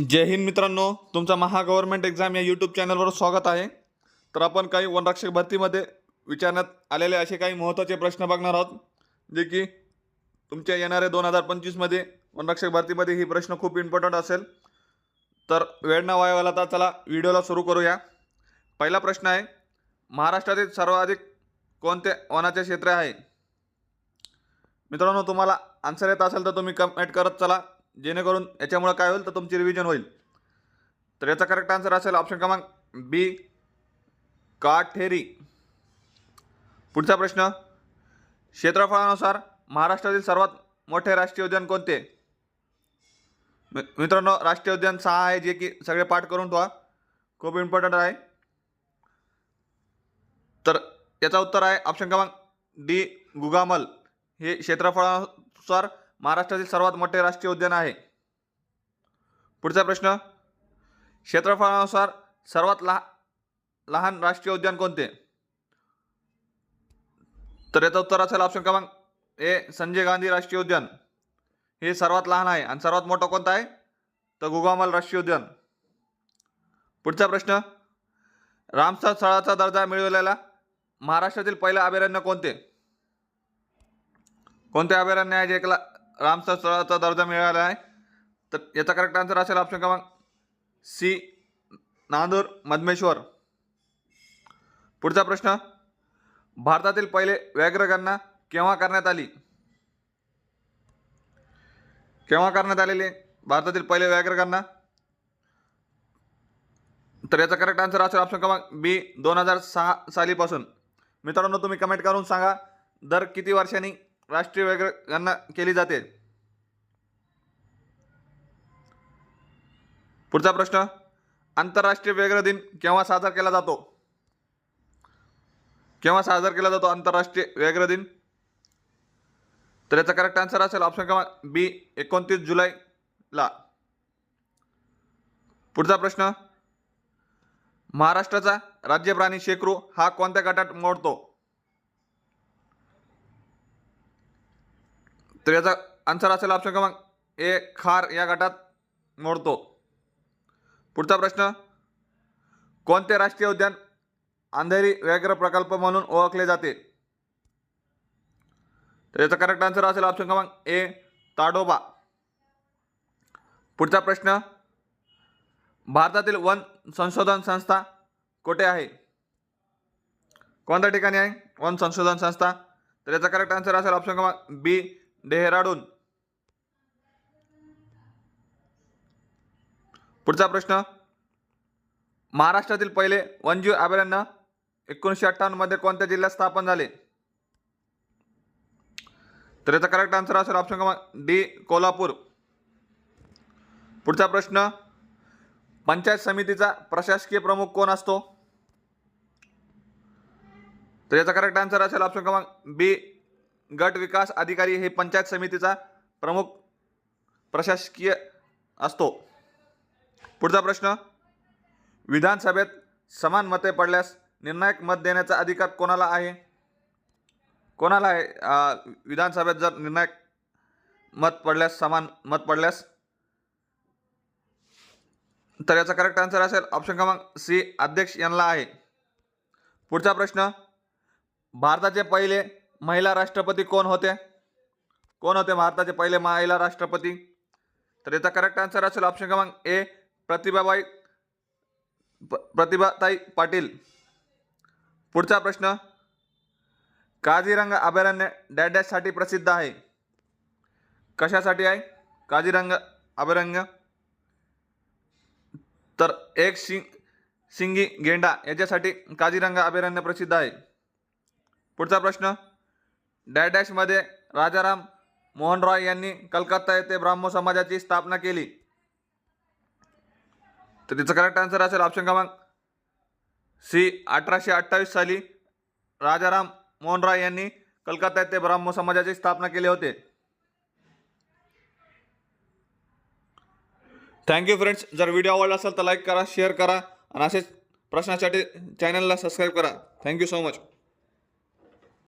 जय हिंद मित्रांनो तुमचा महा गव्हर्नमेंट एक्झाम या यूट्यूब चॅनलवर स्वागत आहे. तर आपण काही वनरक्षक भरतीमध्ये विचारण्यात आलेले असे काही महत्त्वाचे प्रश्न बघणार आहोत जे की तुमच्या येणाऱ्या दोन हजार पंचवीसमध्ये वनरक्षक भरतीमध्ये ही प्रश्न खूप इम्पॉर्टंट असेल. तर वेळ न वाया तर चला व्हिडिओला सुरू करूया. पहिला प्रश्न आहे महाराष्ट्रातील सर्वाधिक कोणते वनाचे क्षेत्र आहे? मित्रांनो तुम्हाला आन्सर येत असेल तर तुम्ही कमेंट करत चला. जेणेकरून याच्यामुळं काय होईल? तर तुमची रिव्हिजन होईल. तर याचा करेक्ट आन्सर असेल ऑप्शन क्रमांक बी काठेरी. पुढचा प्रश्न. क्षेत्रफळानुसार महाराष्ट्रातील सर्वात मोठे राष्ट्रीय उद्यान कोणते? मि- मित्रांनो राष्ट्रीय उद्यान सहा आहे जे की सगळे पाठ करून ठेवा. खूप इम्पॉर्टंट आहे. तर याचा उत्तर आहे ऑप्शन क्रमांक डी गुगामल. हे क्षेत्रफळानुसार महाराष्ट्रातील सर्वात मोठे राष्ट्रीय उद्यान आहे. पुढचा प्रश्न क्षेत्रफळानुसार सर्वात लहा लहान राष्ट्रीय उद्यान कोणते? तर याचं उत्तर असेल ऑप्शन क्रमांक ए संजय गांधी राष्ट्रीय उद्यान. हे सर्वात लहान आहे आणि सर्वात मोठं कोणतं आहे? तर गुगामल राष्ट्रीय उद्यान. पुढचा प्रश्न रामसर स्थळाचा दर्जा मिळवलेला महाराष्ट्रातील पहिलं अभयारण्य कोणते? कोणते अभयारण्य आहे जे एकला रामसर स्थळाचा दर्जा मिळाला आहे. तर याचा करेक्ट आन्सर असेल ऑप्शन क्रमांक सी नांदूर मधमेश्वर. पुढचा प्रश्न भारतातील पहिले व्याघ्र गणना केव्हा करण्यात आली? केव्हा करण्यात आलेली भारतातील पहिले व्याघ्र गणना? तर याचा करेक्ट आन्सर असेल ऑप्शन क्रमांक बी दोन हजार सहा सालीपासून. मित्रांनो तुम्ही कमेंट करून सांगा दर किती वर्षांनी राष्ट्रीय वगैरे गणना केली जाते. पुढचा प्रश्न आंतरराष्ट्रीय व्याघ्र दिन केव्हा साजरा केला जातो? केव्हा साजरा केला जातो आंतरराष्ट्रीय व्याघ्र दिन? तर याचा करेक्ट आन्सर असेल ऑप्शन क्रमांक बी एकोणतीस जुलैला पुढचा प्रश्न महाराष्ट्राचा राज्य प्राणी शेकरू हा कोणत्या गटात मोडतो? तर याचा आन्सर असेल ऑप्शन क्रमांक ए खार या गटात मोडतो. पुढचा प्रश्न कोणते राष्ट्रीय उद्यान अंधेरी व्याघ्र प्रकल्प म्हणून ओळखले जाते? तर याचा करेक्ट आन्सर असेल ऑप्शन क्रमांक ए ताडोबा. पुढचा प्रश्न भारतातील वन संशोधन संस्था कुठे आहे? कोणत्या ठिकाणी आहे? वन संशोधन संस्था. तर याचा करेक्ट आन्सर असेल ऑप्शन क्रमांक बी डेहराडून. पुढचा प्रश्न. महाराष्ट्रातील पहिले वन्यजीव अभयारण्य एकोणीसशे अठ्ठावन्नमध्ये कोणत्या जिल्ह्यात स्थापन झाले? तर याचा करेक्ट आन्सर असेल ऑप्शन क्रमांक डी कोल्हापूर. पुढचा प्रश्न. पंचायत समितीचा प्रशासकीय प्रमुख कोण असतो? तर याचा करेक्ट आन्सर असेल ऑप्शन क्रमांक बी गट विकास अधिकारी हे पंचायत समितीचा प्रमुख प्रशासकीय असतो. पुढचा प्रश्न विधानसभेत समान मते पडल्यास निर्णायक मत देण्याचा अधिकार कोणाला आहे? कोणाला आहे? विधानसभेत जर निर्णायक मत पडल्यास समान मत पडल्यास? तर याचा करेक्ट आन्सर असेल ऑप्शन क्रमांक सी अध्यक्ष यांना आहे. पुढचा प्रश्न भारताचे पहिले महिला राष्ट्रपती कोण होते? कोण होते भारताचे पहिले महिला राष्ट्रपती? तर याचा करेक्ट आन्सर असेल ऑप्शन क्रमांक ए प्रतिभाबाई प- प्रतिभाताई पाटील. पुढचा प्रश्न काझीरंगा अभयारण्य डॅश डॅशसाठी प्रसिद्ध आहे. कशासाठी आहे? काझीरंगा अभयारण्य. तर एक सिंग सिंगी गेंडा याच्यासाठी काझीरंगा अभयारण्य प्रसिद्ध आहे. पुढचा प्रश्न डॅश डॅशमध्ये राजाराम मोहन रॉय यांनी कलकत्ता येथे ब्राह्मो समाजाची स्थापना केली. तर तिचं करेक्ट आन्सर असेल ऑप्शन क्रमांक सी अठराशे अठ्ठावीस साली राजाराम मोहन रॉय यांनी कलकत्ता येथे ब्राह्मो समाजाची स्थापना केली होते. थँक्यू फ्रेंड्स जर व्हिडिओ आवडला असेल तर लाईक करा शेअर करा आणि असेच प्रश्नासाठी चॅनलला सबस्क्राईब करा. Thank you so much